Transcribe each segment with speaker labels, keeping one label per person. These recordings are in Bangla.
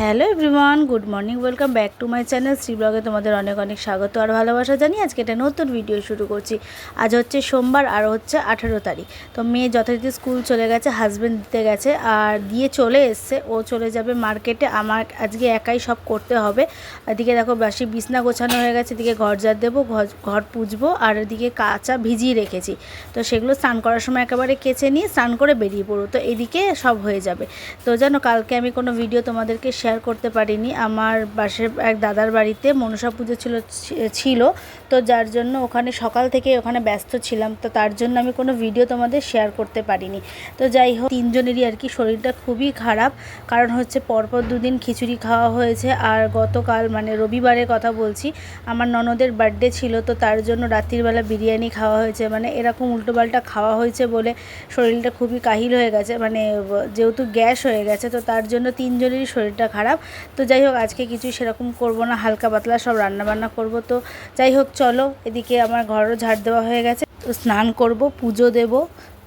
Speaker 1: Hello everyone, good morning, welcome back to my channel Shri ব্লগে তোমাদের অনেক অনেক স্বাগত আর ভালোবাসা জানি আজকে একটা নতুন ভিডিও শুরু করছি। আজ হচ্ছে সোমবার আর হচ্ছে আঠেরো তারিখ। তো মেয়ে যথারীতি স্কুল চলে গেছে হাজব্যান্ড দিতে গেছে আর দিয়ে চলে এসছে। ও চলে যাবে মার্কেটে আমার আজকে একাই সব করতে হবে। এদিকে দেখো বাসি বিছনা গোছানো হয়ে গেছে, এদিকে ঘর ঝাড় দেবো, ঘর ঘর পুজবো আর এদিকে কাঁচা ভিজিয়ে রেখেছি। তো সেগুলো স্নান করার সময় একেবারে কেচে নিয়ে স্নান করে বেরিয়ে পড়ব। তো এদিকে সব হয়ে যাবে। তো জানো কালকে আমি কোনো ভিডিও তোমাদেরকে শেয়ার করতে পারিনি। আমার পাশের এক দাদার বাড়িতে মনসা পুজো ছিল ছিল। তো যার জন্য ওখানে সকাল থেকে ওখানে ব্যস্ত ছিলাম। তো তার জন্য আমি কোনো ভিডিও তোমাদের শেয়ার করতে পারিনি। তো যাই হোক, তিনজনেরই আর কি শরীরটা খুবই খারাপ। কারণ হচ্ছে পরপর দুদিন খিচুড়ি খাওয়া হয়েছে। আর গতকাল মানে রবিবারের কথা বলছি, আমার ননদের বার্থডে ছিল। তো তার জন্য রাত্রিবেলা বিরিয়ানি খাওয়া হয়েছে। মানে এরকম উল্টোপাল্টা খাওয়া হয়েছে বলে শরীরটা খুবই কাহিল হয়ে গেছে। মানে যেহেতু গ্যাস হয়ে গেছে, তো তার জন্য তিনজনেরই শরীরটা খারাপ। তো যাই হোক, আজকে কিছু সেরকম করব না, হালকা পাতলা সব রান্নাবান্না করব। তো যাই হোক, চলো, এদিকে আমার ঘরও ঝাড় দেওয়া হয়ে গেছে। তো স্নান করব, পুজো দেব,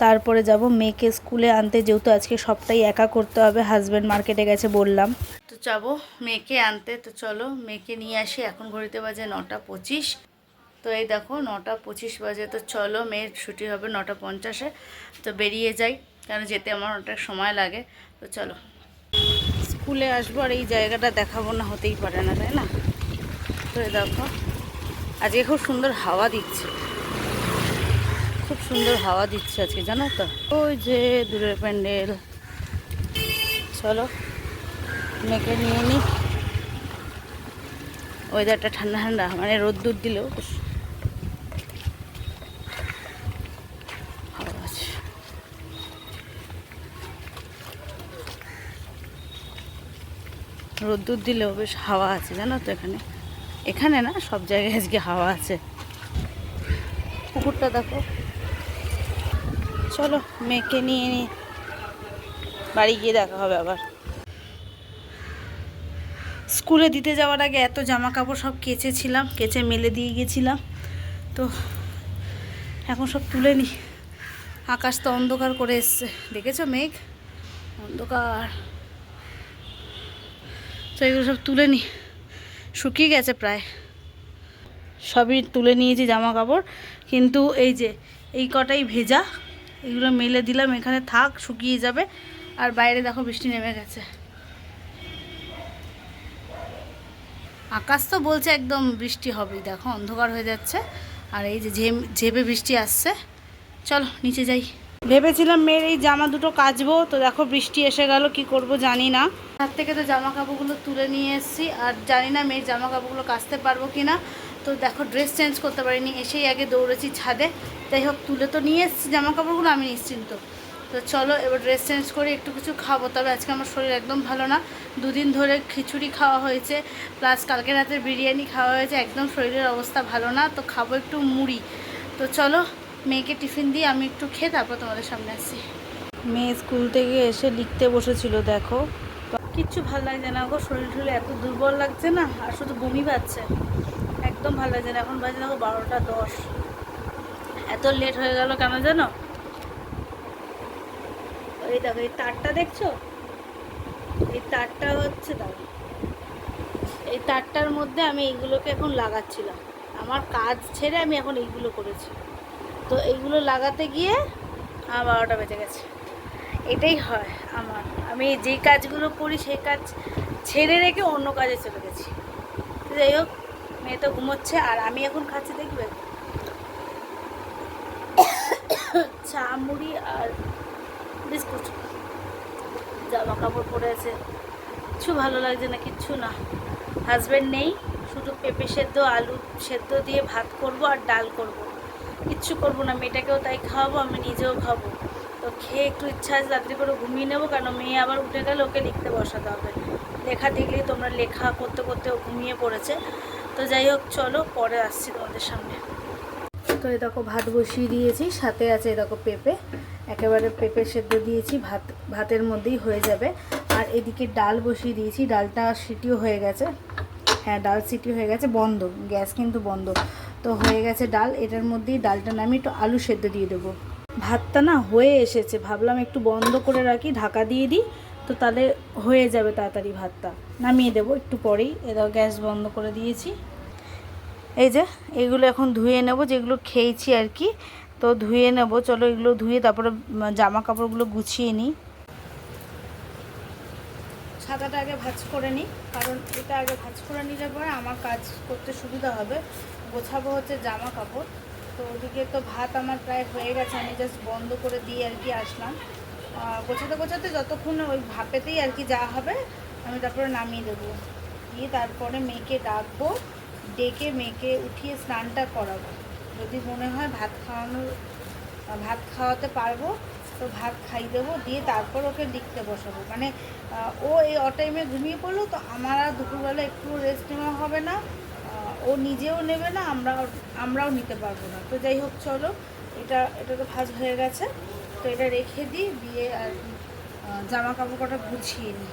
Speaker 1: তারপরে যাব মেয়েকে স্কুলে আনতে। যেহেতু আজকে সবটাই একা করতে হবে হাজব্যান্ড মার্কেটে গেছে বললাম। তো যাব মেয়েকে আনতে। তো চলো, মেয়েকে নিয়ে আসি। এখন ঘড়িতে বাজে নটা পঁচিশ। তো এই দেখো, নটা পঁচিশ বাজে। তো চলো, মেয়ের ছুটি হবে নটা পঞ্চাশে। তো বেরিয়ে যাই, কেন যেতে আমার অনেক সময় লাগে। তো চলো। স্কুলে আসব আর এই জায়গাটা দেখাবো না, হতেই পারে না, তাই না? তো দেখো, আজকে খুব সুন্দর হাওয়া দিচ্ছে। খুব সুন্দর হাওয়া দিচ্ছে আজকে, জানো তো? ওই যে দূরের প্যান্ডেল। চলো, মেয়েকে নিয়ে নিই ওয়েদারটা ঠান্ডা ঠান্ডা। মানে রোদ্দুর দিলেও বেশ ভালো আছে রোদ্দুর দিলেও বেশ হাওয়া আছে, জানো তো এখানে। এখানে না, সব জায়গায় আজকে হাওয়া আছে। পুকুরটা দেখো। চলো, মেয়েকে নিয়ে নিই বাড়ি গিয়ে দেখা হবে আবার। স্কুলে দিতে যাওয়ার আগে এত জামা কাপড় সব কেচেছিলাম, কেচে মেলে দিয়ে গেছিলাম। তো এখন সব তুলে নি। আকাশ তো অন্ধকার করে এসছে। দেখেছ মেঘ? অন্ধকার। তো এগুলো সব তুলে নি। শুকিয়ে গেছে প্রায়। সবই তুলে নিয়েছি জামা কাপড় কিন্তু এই যে, এই কটাই ভেজা, এগুলো মেলে দিলাম, এখানে থাক, শুকিয়ে যাবে। আর বাইরে দেখো বৃষ্টি নেমে গেছে। আকাশ তো বলছে একদম বৃষ্টি হবে দেখো, অন্ধকার হয়ে যাচ্ছে। আর এই যে ঝেপে বৃষ্টি আসছে। চলো, নিচে যাই। ভেবেছিলাম মেয়ের এই জামা দুটো কাচবো, তো দেখো বৃষ্টি এসে গেল, কি করব জানি না। হাত থেকে তো জামা কাপড়গুলো তুলে নিয়ে এসেছি, আর জানি না মেয়ের জামা কাপড়গুলো কাচতে পারব কি না তো দেখো ড্রেস চেঞ্জ করতে পারিনি, এসেই আগে দৌড়েছি ছাদে। যাই হোক, তুলে তো নিয়ে এসেছি জামা কাপড়গুলো আমি নিশ্চিন্ত। তো চলো, এবার ড্রেস চেঞ্জ করে একটু কিছু খাব, তবে আজকে আমার শরীর একদম ভালো না। দুদিন ধরে খিচুড়ি খাওয়া হয়েছে প্লাস কালকে রাতে বিরিয়ানি খাওয়া হয়েছে, একদম শরীরের অবস্থা ভালো না, তো খাব একটু মুড়ি। তো চলো মেয়েকে টিফিন দিয়ে আমি একটু খেয়ে তারপর তোমাদের সামনে আসি মেয়ে স্কুল থেকে এসে লিখতে বসেছিল, দেখো। কিচ্ছু ভালো লাগছে না গো, শরীর টরীর এত দুর্বল লাগছে না, আর শুধু বমি পাচ্ছে। একদম ভালো লাগছে না, এখন বাজে দেখো বারোটা দশ। এত লেট হয়ে গেল কেন জানো? এই দেখো, এই তারটা দেখছ? এই তারটা হচ্ছে দেখো এই তারটার মধ্যে আমি এইগুলোকে এখন লাগাচ্ছিলাম। আমার কাজ ছেড়ে আমি এখন এইগুলো করেছি। তো এইগুলো লাগাতে গিয়ে আমার বারোটা বেজে গেছে। এটাই হয় আমার। আমি যেই কাজগুলো করি সেই কাজ ছেড়ে রেখে অন্য কাজে চলে গেছি। যাই হোক, মেয়ে তো ঘুমোচ্ছে আর আমি এখন খাচ্ছি, দেখবে? চা, মুড়ি আর বিস্কুট। জামা কাপড় পরে আছে। কিচ্ছু ভালো লাগছে না, কিচ্ছু না। হাজব্যান্ড নেই, শুধু পেঁপে সেদ্ধ, আলু সেদ্ধ দিয়ে ভাত করব আর ডাল করব। কিচ্ছু করব না, মেয়েটাকেও তাই খাওয়াবো, আমি নিজেও খাব। তো খেয়ে একটু ইচ্ছা আছে রাত্রি করে ঘুমিয়ে নেব কেন মেয়ে আবার উঠে গেলে ওকে লিখতে বসাতে হবে। লেখা দেখলেই তোমরা লেখা করতে করতে ও ঘুমিয়ে পড়েছে। তো যাই হোক, চলো পরে আসছি তোমাদের সামনে। তো এই দেখো ভাত বসিয়ে দিয়েছি, সাথে আছে এই দেখো পেঁপে। একেবারে পেঁপে সেদ্ধ দিয়েছি, ভাত, ভাতের মধ্যেই হয়ে যাবে। আর এদিকে ডাল বসিয়ে দিয়েছি, ডালটা সিটিও হয়ে গেছে। হ্যাঁ ডাল সিটি হয়ে গেছে, বন্ধ, গ্যাস কিন্তু বন্ধ। তো হয়ে গেছে ডাল, এটার মধ্যেই ডালটা নামিয়ে একটু আলু সেদ্ধ দিয়ে দেবো। ভাতটা না হয়ে এসেছে, ভাবলাম একটু বন্ধ করে রাখি, ঢাকা দিয়ে দিই, তো তাহলে হয়ে যাবে তাড়াতাড়ি ভাতটা। নামিয়ে দেবো, একটু পরেই এবার গ্যাস বন্ধ করে দিয়েছি। এই যে, এগুলো এখন ধুয়ে নেব, যেগুলো খেয়েছি আর কি। তো ধুয়ে নেব, চলো এগুলো ধুয়ে তারপরে জামা কাপড়গুলো গুছিয়ে নিই। সাদাটা আগে ভাজ করে নিই, কারণ এটা আগে ভাজ করে নিলে পরে আমার কাজ করতে সুবিধা হবে। গোছাবো হচ্ছে জামা কাপড়। তো ওদিকে তো ভাত আমার প্রায় হয়ে গেছে, আমি জাস্ট বন্ধ করে দিয়ে আর কি আসলাম। গোছাতে গোছাতে যতক্ষণ ওই ভাপেতেই আর কি যা হবে, আমি তারপরে নামিয়ে দেবো। দিয়ে তারপরে মেয়েকে ডাকবো, ডেকে মেয়েকে উঠিয়ে স্নানটা করাবো। যদি মনে হয় ভাত খাওয়ানোর ভাত খাওয়াতে পারব তো ভাত খাই দেবো, দিয়ে তারপর ওকে লিখতে বসাবো। মানে ও এই অটাইমে ঘুমিয়ে পড়ল, তো আমার আর দুপুরবেলা একটু রেস্ট নেওয়া হবে না। ও নিজেও নেবে না আমরা আমরাও নিতে পারব না। তো যাই হোক, চলো, এটা এটা তো ভাজ হয়ে গেছে। তো এটা রেখে দিই, দিয়ে আর জামা কাপড় কটা গুছিয়ে নিই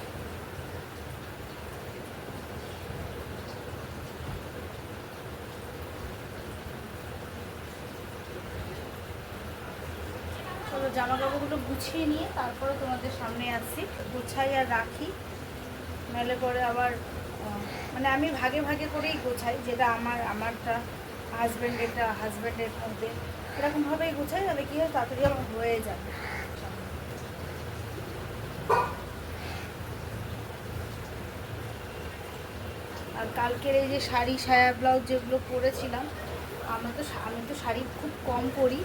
Speaker 1: চলো জামা কাপড়গুলো গুছিয়ে নিয়ে তারপরে তোমাদের সামনে আসছি। গুছাই আর রাখি। নাহলে পরে আবার মানে আমি ভাগে ভাগে করেই গোছাই, যেটা আমার, আমারটা হাজব্যান্ডেরটা হাজব্যান্ডের মধ্যে। এরকমভাবেই গোছাই তাহলে কী হয়, তাড়াতাড়ি আমার হয়ে যাবে। আর কালকের এই যে শাড়ি, সায়া ব্লাউজ যেগুলো পরেছিলাম, আমরা তো, আমি তো শাড়ি খুব কম পরি।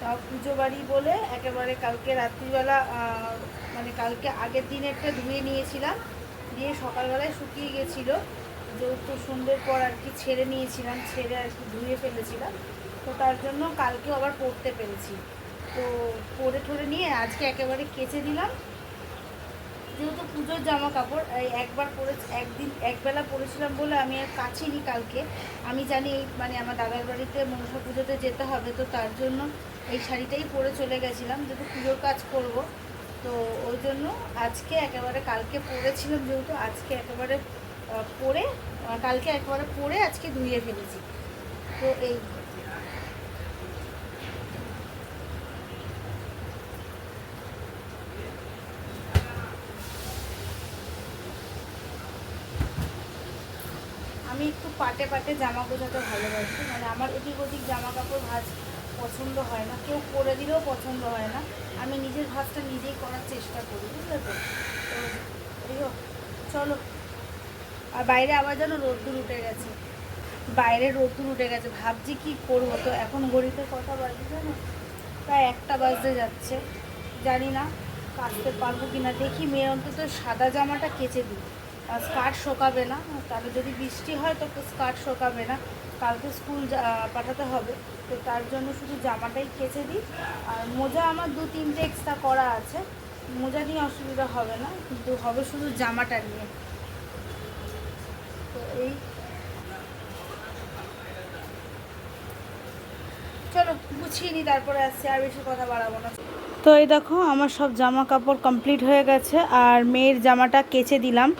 Speaker 1: পুজো বাড়ি বলে একেবারে কালকে রাত্রিবেলা মানে কালকে আগের দিন একটা ধুয়ে নিয়েছিলাম। দিয়ে সকালবেলায় শুকিয়ে গেছিল। যেহেতু সন্ধ্যের পর আর কি ছেড়ে নিয়েছিলাম, ছেড়ে আর কি ধুয়ে ফেলেছিলাম, তো তার জন্য কালকেও আবার পড়তে পেরেছি। তো পরে ঠরে নিয়ে আজকে একেবারে কেচে দিলাম। যেহেতু পুজোর জামা কাপড় এই একবার পরে, একদিন, একবেলা পরেছিলাম বলে আমি আর কাচিনি কালকে। আমি জানি মানে আমার দাদার বাড়িতে মনসা পুজোতে যেতে হবে, তো তার জন্য এই শাড়িটাই পরে চলে গেছিলাম, যেহেতু পুজোর কাজ করব। তো ওই জন্য আজকে একেবারে কালকে পরেছিলাম যেহেতু আজকে একেবারে পরে কালকে একেবারে পরে আজকে ধুয়ে ফেলেছি। তো এই আমি একটু পাটে পাটে জামা গোছাতে ভালোবাসি। মানে আমার এদিক ওদিক জামা কাপড় ভাজ পছন্দ হয় না। কেউ করে দিলেও পছন্দ হয় না। আমি নিজের ভাজটা নিজেই করার চেষ্টা করি, বুঝলে তো? তো চলো। আর বাইরে আবার যেন রোদ্দুর উঠে গেছে। বাইরে রোদ্দুর উঠে গেছে। ভাবছি কি করব তো? এখন ঘড়িতে কথা বাজে জানো? প্রায় একটা বাজতে যাচ্ছে। জানি না কাটতে পারব কি না দেখি মেয়ে অন্তত সাদা জামাটা কেচে দিই স্কার্ট শোকাবে না। তাহলে যদি বৃষ্টি হয়, তো স্কার্ট শোকাবে না। কালকে স্কুল পাঠাতে হবে। তো তার জন্য শুধু জামাটাই কেচে দিই। আর মোজা আমার দু, তিনটে এক্সট্রা করা আছে। মোজা নিয়ে অসুবিধা হবে না, কিন্তু হবে শুধু জামাটা নিয়ে। তো এই। চলো, গুছিয়ে নিই তারপরে আসছি, আর বেশি কথা বাড়াবো না। তো এই দেখো, আমার সব জামা কাপড় কমপ্লিট হয়ে গেছে, আর মেয়ের জামাটা কেচে দিলাম।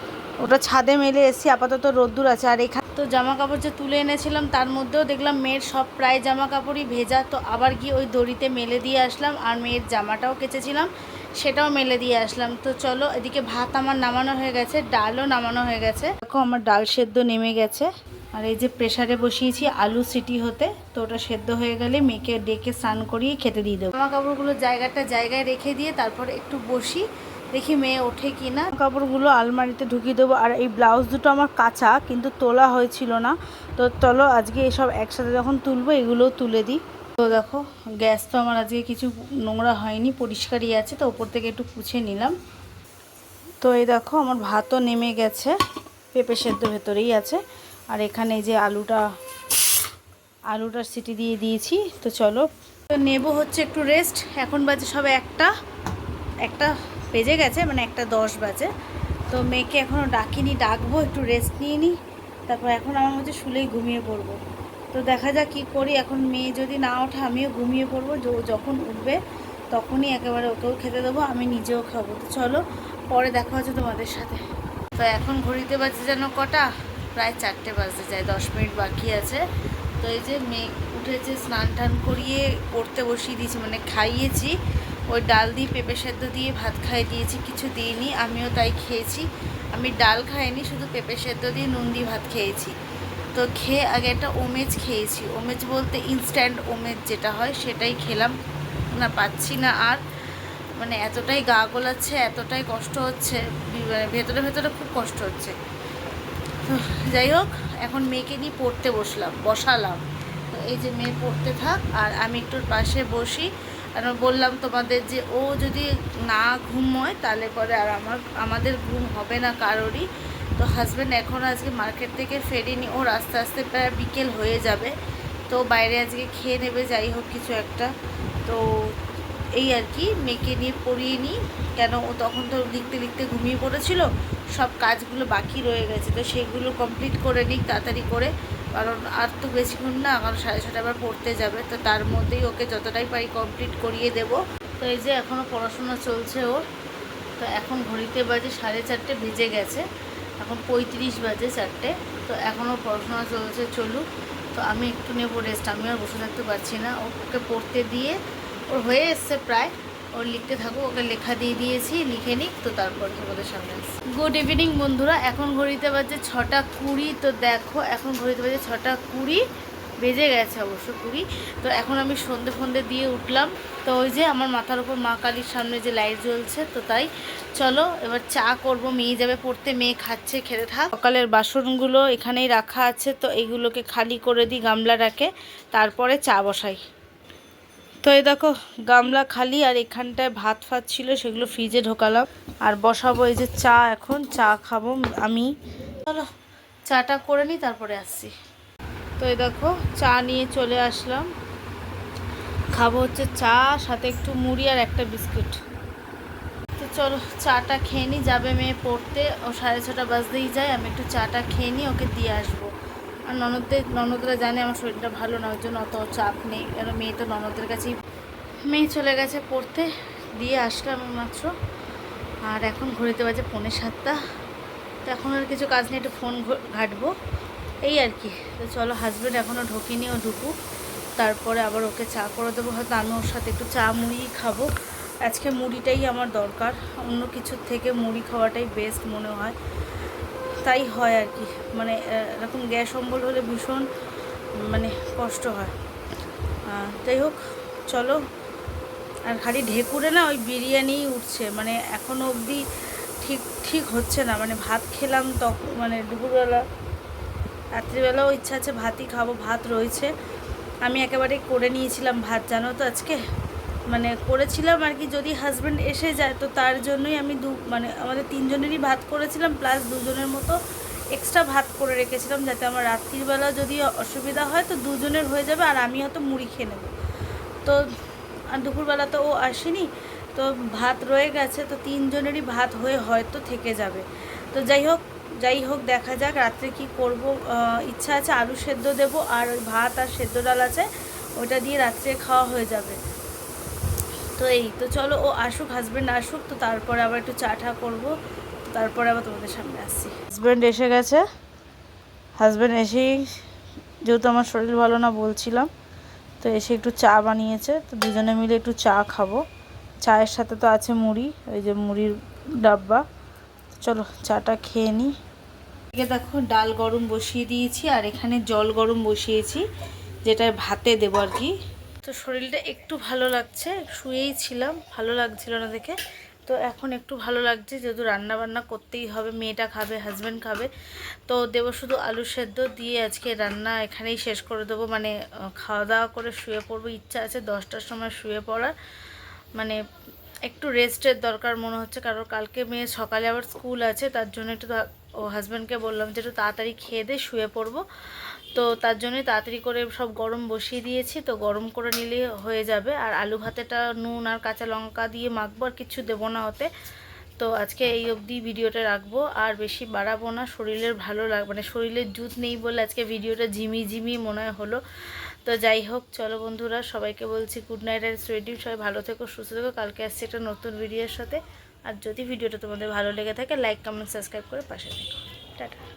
Speaker 1: ওটা ছাদে মেলে এসেছি আপাতত রোদ্দুর আছে। আর এখানে তো জামা কাপড় যে তুলে এনেছিলাম, তার মধ্যেও দেখলাম মেয়ের সব প্রায় জামা কাপড়ই ভেজা। তো আবার গিয়ে ওই দড়িতে মেলে দিয়ে আসলাম আর মেয়ের জামাটাও কেচেছিলাম, সেটাও মেলে দিয়ে আসলাম। তো চলো, এদিকে ভাত আমার নামানো হয়ে গেছে, ডালও নামানো হয়ে গেছে। দেখো, আমার ডাল সেদ্ধ নেমে গেছে। আর এই যে প্রেসারে বসিয়েছি আলু সিটি হতে, তো ওটা সেদ্ধ হয়ে গেলে মেয়েকে ডেকে স্নান করিয়ে খেতে দিয়ে দেবো। জামা কাপড়গুলো জায়গাটা জায়গায় রেখে দিয়ে তারপরে একটু বসি। দেখি মেয়ে ওঠে কি না কাপড়গুলো আলমারিতে ঢুকিয়ে দেবো আর এই ব্লাউজ দুটো আমার কাঁচা, কিন্তু তোলা হয়েছিল না। তো চলো আজকে এসব একসাথে যখন তুলবো, এগুলোও তুলে দিই। তো দেখো, গ্যাস তো আমার আজকে কিছু নোংরা হয়নি, পরিষ্কারই আছে, তো ওপর থেকে একটু পুছে নিলাম। তো এই দেখো, আমার ভাতও নেমে গেছে, পেঁপে সেদ্ধ ভেতরেই আছে। আর এখানে যে আলুটা, আলুটার সিটি দিয়ে দিয়েছি, তো চলো। তো নেব হচ্ছে একটু রেস্ট এখন বাজে সব একটা একটা বেজে গেছে মানে একটা দশ বাজে। তো মেয়েকে এখনও ডাকিনি, ডাকবো, একটু রেস্ট নিয়ে নিই তারপর এখন আমার মধ্যে শুলেই ঘুমিয়ে পড়ব। তো দেখা যাক কী করি, এখন মেয়ে যদি না ওঠে আমিও ঘুমিয়ে পড়ব। যখন উঠবে তখনই একেবারে ওকেও খেতে দেবো, আমি নিজেও খাব। তো চলো, পরে দেখা হচ্ছে তোমাদের সাথে। তো এখন ঘড়িতে বাজে যেন কটা? প্রায় চারটে বাজতে যায়, দশ মিনিট বাকি আছে। তো এই যে মেয়ে উঠেছে স্নান টান করিয়ে পড়তে বসিয়ে দিয়েছি মানে খাইয়েছি। ওই ডাল দিয়ে পেঁপে সেদ্ধ দিয়ে ভাত খাইয়ে দিয়েছি, কিছু দিইনি, আমিও তাই খেয়েছি। আমি ডাল খাইনি, শুধু পেঁপে সেদ্ধ দিয়ে নুন দিয়ে ভাত খেয়েছি। তো খেয়ে আগে একটা ওমেজ খেয়েছি। ওমেজ বলতে ইনস্ট্যান্ট ওমেজ যেটা হয়, সেটাই খেলাম। না, পাচ্ছি না আর। মানে এতটাই গা গোলাচ্ছে, এতটাই কষ্ট হচ্ছে মানে ভেতরে ভেতরে খুব কষ্ট হচ্ছে। যাই হোক, এখন মেয়েকে নিয়ে পড়তে বসলাম, বসালাম। তো এই যে মেয়ে পড়তে থাক, আর আমি একটু পাশে বসি। আর বললাম তোমাদের যে ও যদি না ঘুমোয়, তাহলে পরে আর আমার, আমাদের ঘুম হবে না কারোরই। তো হাজব্যান্ড এখন আজকে মার্কেট থেকে ফেরিনি ওর আস্তে আস্তে প্রায় বিকেল হয়ে যাবে। তো বাইরে আজকে খেয়ে নেবে, যাই হোক কিছু একটা। তো এই আর কি, মেয়েকে নিয়ে পড়িয়ে নিই। কেন ও তখন তো লিখতে লিখতে ঘুমিয়ে পড়েছিল, সব কাজগুলো বাকি রয়ে গেছে। তো সেগুলো কমপ্লিট করে নিই, তাড়াতাড়ি করে। কারণ আর তো বেশিক্ষণ না, কারণ সাড়ে ছটা আবার পড়তে যাবে, তো তার মধ্যেই ওকে যতটাই পারি কমপ্লিট করিয়ে দেব। তো এই যে এখনও পড়াশোনা চলছে ওর, তো এখন ঘড়িতে বাজে সাড়ে চারটে বেজে গেছে, এখন পঁয়ত্রিশ বাজে চারটে, তো এখনও পড়াশোনা চলছে, চলুক। তো আমি একটু নেব রেস্ট আমি আর বসে থাকতে পারছি না ওকে পড়তে দিয়ে ওর হয়ে এসছে প্রায়। ওর লিখতে থাকুক, ওকে লেখা দিয়ে দিয়েছি, লিখে নিক, তো তারপর তোমাদের সামনে গুড ইভিনিং বন্ধুরা। এখন ঘড়িতে বাজে ছটা কুড়ি, তো দেখো, এখন ঘড়িতে বাজে ছটা কুড়ি, বেজে গেছে অবশ্য কুড়ি। তো এখন আমি সন্ধে ফন্দে দিয়ে উঠলাম। তো ওই যে আমার মাথার উপর মা কালীর সামনে যে লাইট জ্বলছে, তো তাই। চলো, এবার চা করব। মেয়ে যাবে পড়তে, মেয়ে খাচ্ছে, খেতে থাক। সকালের বাসনগুলো এখানেই রাখা আছে, তো এইগুলোকে খালি করে দিই গামলা রাখে তারপরে চা বসাই। তো এই দেখো, গামলা খালি আর এখানটায় ভাত ফাত ছিল, সেগুলো ফ্রিজে ঢোকালাম। আর বসাবো এই যে চা এখন, চা খাব আমি। চলো, চাটা করে নিই তারপরে আসছি। তো এই দেখো, চা নিয়ে চলে আসলাম। খাব হচ্ছে চা, সাথে একটু মুড়ি আর একটা বিস্কুট। তো চলো, চাটা খেয়ে নিই যাবে মেয়ে পড়তে। ও সাড়ে ছটা বাজতেই যায়, আমি একটু চাটা খেয়ে নিই ওকে দিয়ে আসব। আর ননদদের ননদরা জানে আমার শরীরটা ভালো না ওর জন্য অত চাপ নেই। কেন, মেয়ে তো ননদের কাছেই, মেয়ে চলে গেছে পড়তে, দিয়ে আসলাম মাত্র। আর এখন ঘড়িতে বাজে পৌনে সাতটা। তো এখন আর কিছু কাজ নেই, একটু ফোন ঘাঁটবো। এই আর কি। তো চলো হাজব্যান্ড এখনও ঢোকেনি, ও ঢুকুক। তারপরে আবার ওকে চা করে দেবো। হয়তো আমি ওর সাথে একটু চা, মুড়ি খাব। আজকে মুড়িটাই আমার দরকার। অন্য কিছুর থেকে মুড়ি খাওয়াটাই বেস্ট মনে হয়। তাই হয় আর কি। মানে এরকম গ্যাস অম্বল হলে ভীষণ মানে কষ্ট হয়। যাই হোক, চলো। আর খালি ঢেকুরে না ওই বিরিয়ানিই উঠছে। মানে এখনও অবধি ঠিক ঠিক হচ্ছে না। মানে ভাত খেলাম তখন মানে দুপুরবেলা। রাত্রিবেলাও ইচ্ছা আছে ভাতই খাব, ভাত রয়েছে। আমি একেবারে করে নিয়েছিলাম ভাত, জানো তো আজকে? মানে করেছিলাম আর কি, যদি হাজব্যান্ড এসে যায় তো তার জন্যই আমি দু মানে আমাদের তিনজনেরই ভাত করেছিলাম প্লাস দুজনের মতো এক্সট্রা ভাত করে রেখেছিলাম যাতে আমার রাত্রিবেলা যদি অসুবিধা হয় তো দুজনের হয়ে যাবে আর আমি হয়তো মুড়ি খেয়ে নেব। তো আর দুপুরবেলা তো ও আসেনি, তো ভাত রয়ে গেছে, তো তিনজনেরই ভাত হয়ে হয়তো থেকে যাবে। তো যাই হোক যাই হোক, দেখা যাক রাত্রে কি করব ইচ্ছা আছে আলু সেদ্ধ দেব আর ওই ভাত আর সেদ্ধ ডাল আছে ওটা দিয়ে রাত্রে খাওয়া হয়ে যাবে। তো এই তো চলো ও আসুক হাজব্যান্ড আসুক তো তারপরে আবার একটু চা টা করব। তারপরে আবার তোমাদের সামনে আসছি। হাজব্যান্ড এসে গেছে। হাজব্যান্ড এসেই যেহেতু আমার শরীর ভালো না বলছিলাম তো এসে একটু চা বানিয়েছে। তো দুজনে মিলে একটু চা খাব। চায়ের সাথে তো আছে মুড়ি ওই যে মুড়ির ডাব্বা। চলো চাটা খেয়ে নিই এদিকে দেখো ডাল গরম বসিয়ে দিয়েছি আর এখানে জল গরম বসিয়েছি যেটা ভাতে দেবো আর কি। তো শরীরটা একটু ভালো লাগছে, শুয়েই ছিলাম, ভালো লাগছিল না দেখে। তো এখন একটু ভালো লাগছে, যেহেতু রান্না বান্না করতেই হবে, মেয়েটা খাবে হাজব্যান্ড খাবে। তো দেবো শুধু আলু সেদ্ধ দিয়ে আজকে রান্না এখানেই শেষ করে দেবো। মানে খাওয়া দাওয়া করে শুয়ে পড়ব, ইচ্ছা আছে দশটার সময় শুয়ে পড়ার। মানে একটু রেস্টের দরকার মনে হচ্ছে, কারণ কালকে মেয়ে সকালে আবার স্কুল আছে, তার জন্য একটু ও হাজব্যান্ডকে বললাম যে একটু তাড়াতাড়ি খেয়ে দিয়ে শুয়ে পড়ব। তো তার জন্যই তাড়াতাড়ি করে সব গরম বসিয়ে দিয়েছি। তো গরম করে নিলে হয়ে যাবে। আর আলু ভাতেটা, নুন আর কাঁচা লঙ্কা দিয়ে মাখবো আর কিছু দেবো না হতে তো আজকে এই অবধি ভিডিওটা রাখব। আর বেশি বাড়াবো না, শরীরের ভালো লাগ মানে শরীরের জুত নেই বলে আজকে ভিডিওটা ঝিমি ঝিমি মনে হয় হলো। তো যাই হোক, চলো বন্ধুরা, সবাইকে বলছি গুড নাইট আর রেডি সবাই ভালো থেকো, সুস্থ থেকো। কালকে আসছি একটা নতুন ভিডিওর সাথে। আর যদি ভিডিওটা তোমাদের ভালো লেগে থাকে লাইক কমেন্ট সাবস্ক্রাইব করে পাশে থেকো। টাটা।